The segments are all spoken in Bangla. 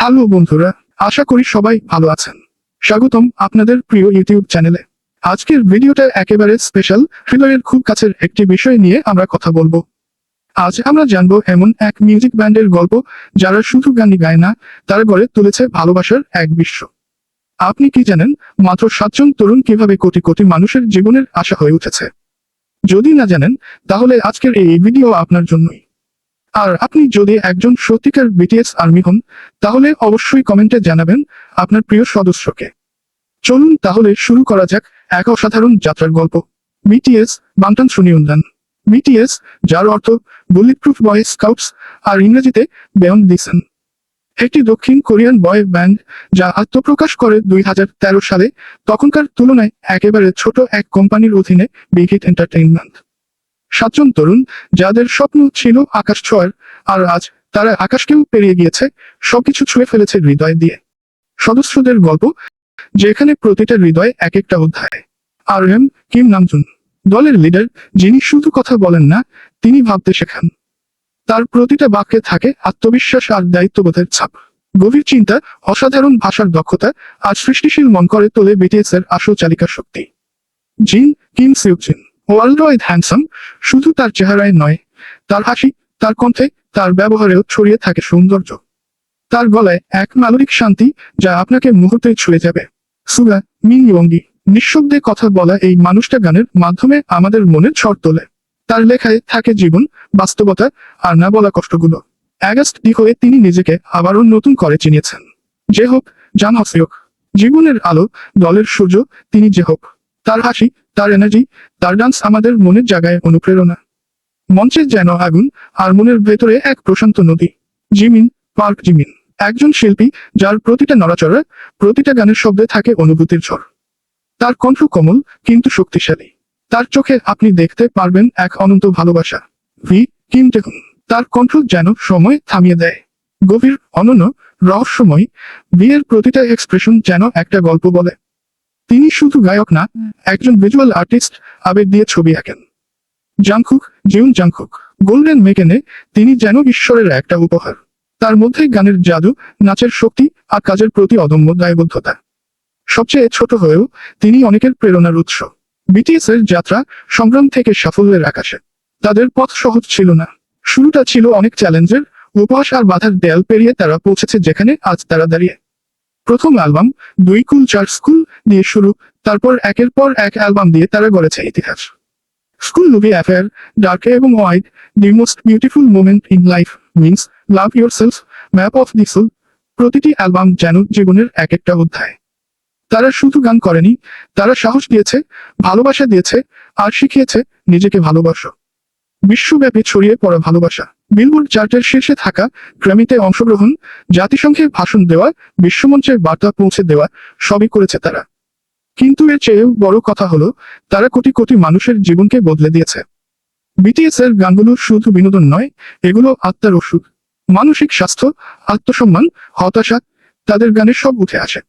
হ্যালো বন্ধুরা, আশা করি সবাই ভালো আছেন। স্বাগতম আপনাদের প্রিয় ইউটিউব চ্যানেলে। আজকের ভিডিওটা একেবারে স্পেশাল হৃদয়ের খুব কাছের একটি বিষয় নিয়ে আমরা কথা বলব। আজ আমরা জানব এমন এক মিউজিক ব্যান্ডের গল্প, যারা শুধু গানই গায় না, তারা গড়ে তুলেছে ভালোবাসার এক বিশ্ব। আপনি কি জানেন, মাত্র সাতজন তরুণ কীভাবে কোটি কোটি মানুষের জীবনের আশা হয়ে উঠেছে? যদি না জানেন, তাহলে আজকের এই ভিডিও আপনার জন্যই। আর আপনি যদি একজন সত্যিকার বিটিএস আর্মি হন, তাহলে অবশ্যই কমেন্টে জানাবেন আপনার প্রিয় সদস্যকে। চলুন তাহলে শুরু করা যাক এক অসাধারণ যাত্রার গল্প। বিটিএস বাংটান সুনিয়ন্দান বিটিএস যার অর্থ বুলেট প্রুফ বয় স্কাউটস আর ইংরেজিতে বেয়ন দিসেন একটি দক্ষিণ কোরিয়ান বয় ব্যান্ড, যা আত্মপ্রকাশ করে দুই হাজার তেরো সালে, তখনকার তুলনায় একেবারে ছোট এক কোম্পানির অধীনে বিগিট এন্টারটেইনমেন্ট সাতজন তরুণ, যাদের স্বপ্ন ছিল আকাশ ছোঁয়ার, আর আজ তারা আকাশকেও পেরিয়ে গিয়েছে সবকিছু ছুঁয়ে ফেলেছে হৃদয় দিয়ে। সদস্যদের গল্প, যেখানে প্রতিটা হৃদয় এক একটা অধ্যায়। আর এম কিম নামজুন দলের লিডার, যিনি শুধু কথা বলেন না, তিনি ভাবতে শেখান। তার প্রতিটা বাক্যে থাকে আত্মবিশ্বাস আর দায়িত্ববোধের ছাপ। গভীর চিন্তা, অসাধারণ ভাষার দক্ষতা আর সৃষ্টিশীল মন করে তোলে বিটিএস এর আসল চালিকা শক্তি জিন কিম সিউচিন ওয়ার্ল্ড হ্যান্ডসাম শুধু তার চেহারায় নয়, তার হাসি, তার কণ্ঠে, তার ব্যবহারেও ছড়িয়ে থাকে সৌন্দর্য। তার গলায় এক মালরিক শান্তি যা আপনাকে মুহূর্তে ছুঁয়ে যাবে। সুগা মিং ইয়ঙ্গি নিঃশব্দে কথা বলা এই মানুষটা গানের মাধ্যমে আমাদের মনের ঝড় তোলে। তার লেখায় থাকে জীবন, বাস্তবতা আর না বলা কষ্টগুলো। অ্যাগাস্ট ডি হয়ে তিনি নিজেকে আবারও নতুন করে চিনিয়েছেন। যে হোক, জান হসিওক জীবনের আলো, দলের সূর্য, তিনি যে হোক, তার হাসি তার এনার্জি তার ডান্স আমাদের মনের জায়গায় অনুপ্রেরণা। মঞ্চে যেন আগুন আর মনের ভেতরে এক প্রশান্ত নদী। জিমিন পার্ক জিমিন, একজন শিল্পী যার প্রতিটা নড়াচড়া, প্রতিটা গানের শব্দে থাকে অনুভূতির ঝড়। তার কণ্ঠ কোমল, কিন্তু শক্তিশালী। তার চোখে আপনি দেখতে পারবেন এক অনন্ত ভালোবাসা। ভি, কিম টেকুন তার কণ্ঠ যেন সময় থামিয়ে দেয়। গভীর, অনন্য, রহস্যময়, বিয়ের প্রতিটা এক্সপ্রেশন যেন একটা গল্প বলে। তিনি শুধু গায়ক না একজন ভিজুয়াল আর্টিস্ট আবেগ দিয়ে ছবি আঁকেন। জাংকুক জিউন জাংকুক গোল্ডেন মেকেনে তিনি যেন ঈশ্বরের একটা উপহার। তার মধ্যে গানের জাদু নাচের শক্তি আর কাজের প্রতি অদম্য দায়বদ্ধতা। সবচেয়ে ছোট হয়েও তিনি অনেকের প্রেরণার উৎস। বিটিএস এর যাত্রা সংগ্রাম থেকে সাফল্যের আকাশে। তাদের পথ সহজ ছিল না। শুরুটা ছিল অনেক চ্যালেঞ্জের উপহাস আর বাধার দেয়াল পেরিয়ে তারা পৌঁছেছে যেখানে আজ তারা দাঁড়িয়ে। প্রথম অ্যালবাম দুই কুল, চার স্কুল দিয়ে শুরু, তারপর একের পর এক অ্যালবাম দিয়ে তারা গড়েছে ইতিহাস। স্কুল লুবি অ্যাফেয়ার ডার্ক এবং wild the most beautiful moment in life means love yourself map of the soul প্রতিটি অ্যালবাম যেন জীবনের এক একটা অধ্যায়। তারা শুধু গান করেনি, তারা সাহস দিয়েছে, ভালোবাসা দিয়েছে, আর শিখিয়েছে নিজেকে ভালোবাসো। বিশ্বব্যাপী ছড়িয়ে পড়া ভালোবাসা। বিলবোর্ড চার্টের শীর্ষে থাকা গ্র্যামিতে অংশগ্রহণ জাতিসংঘে ভাষণ দেওয়া, বিশ্বমঞ্চের বার্তা পৌঁছে দেওয়া সবই করেছে তারা। কিন্তু এর চেয়েও বড় কথা হলো, তারা কোটি কোটি মানুষের জীবনকে বদলে দিয়েছে। বিটিএস এর গানগুলো শুধু বিনোদন নয়, এগুলো আত্মার ওষুধ। মানসিক স্বাস্থ্য, আত্মসম্মান, হতাশা, তাদের গানে সব উঠে আসে।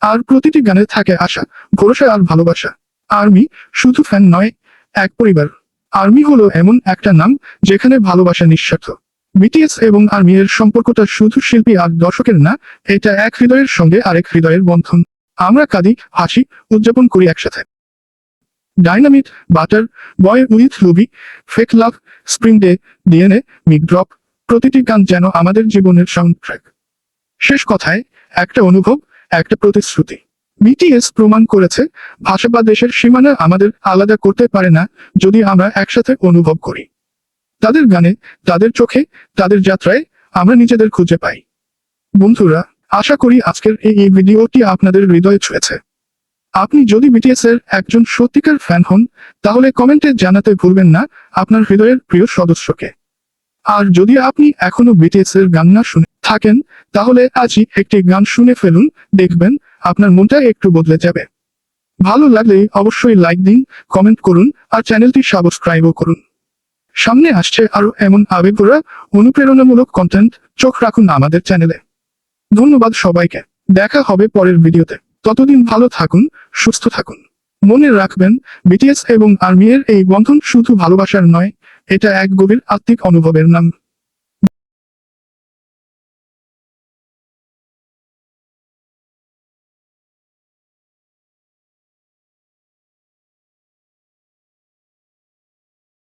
আর প্রতিটি গানে থাকে আশা, ভরসা আর ভালোবাসা। আর্মি শুধু ফ্যান নয়, এক পরিবার। আর্মি হলো এমন একটা নাম যেখানে ভালোবাসা নিঃস্বার্থ বিটিএস এবং আর্মি এর সম্পর্কটা শুধু শিল্পী আর দর্শকের না, এটা এক হৃদয়ের সঙ্গে আরেক হৃদয়ের বন্ধন। আমরা কাঁদি, হাসি, উদযাপন করি একসাথে। Dynamite butter boy with luv fake love spring day DNA mic drop প্রতিটি গান যেন আমাদের জীবনের সাউন্ড ট্র্যাক শেষ কথায়, একটা অনুভব, একটা প্রতিশ্রুতি। বিটিএস প্রমাণ করেছে, ভাষা বা দেশের সীমানা আমাদের আলাদা করতে পারে না, যদি আমরা একসাথে অনুভব করি। তাদের গানে, তাদের চোখে, তাদের যাত্রায় আমরা নিজেদের খুঁজে পাই। বন্ধুরা, আশা করি আজকের এই ভিডিওটি আপনাদের হৃদয়ে ছুঁয়েছে। আপনি যদি বিটিএস এর একজন সত্যিকার ফ্যান হন, তাহলে কমেন্টে জানাতে ভুলবেন না আপনার হৃদয়ের প্রিয় সদস্যকে। আর যদি আপনি এখনও বিটিএস এর গান না শুনে থাকেন, তাহলে আজই একটি গান শুনে ফেলুন, দেখবেন আপনার মনটা একটু বদলে যাবে। ভালো লাগলে অবশ্যই লাইক দিন কমেন্ট করুন, আর চ্যানেলটি সাবস্ক্রাইবও করুন। সামনে আসছে আরও এমন আবেগরা অনুপ্রেরণামূলক কন্টেন্ট চোখ রাখুন আমাদের চ্যানেলে ধন্যবাদ সবাইকে, দেখা হবে পরের ভিডিওতে। ততদিন ভালো থাকুন, সুস্থ থাকুন। মনে রাখবেন বিটিএস এবং আর্মি এর এই বন্ধন শুধু ভালোবাসার নয়, এটা এক গভীর আত্মিক অনুভবের নাম।